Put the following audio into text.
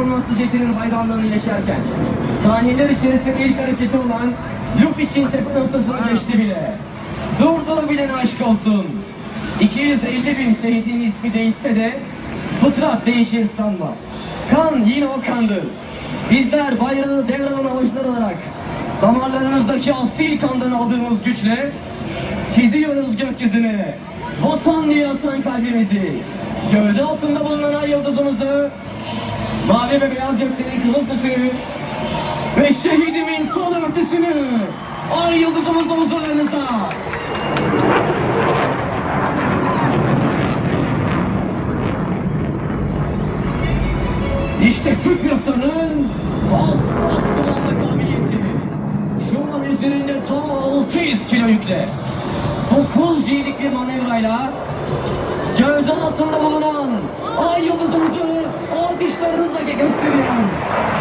Fransız jetinin bayrağlarını yaşarken saniyeler içerisinde ilk hareketi olan Lup için tepe noktasını geçti bile. Durdur bilene aşk olsun. 250 bin şehidin ismi değişse de fıtrat değişir sanma. Kan yine o kandır. Bizler bayrağını devralan avuçlar olarak damarlarınızdaki asil kandan aldığımız güçle çiziyoruz gökyüzüne. Vatan diye atan kalbimizi. Gövde altında bulunan ay yıldızımızı mavi ve beyaz göklerin kızıl süsünü ve şehidimin son örtüsünü ay yıldızımızla huzurlarınızda. İşte Türk pilotlarının hassas kullanma kabiliyeti. Şu an üzerinde tam 600 kilo yükle. 9 G'lik manevrayla gövde altında bulunan alkışlarınızla gösteriyor.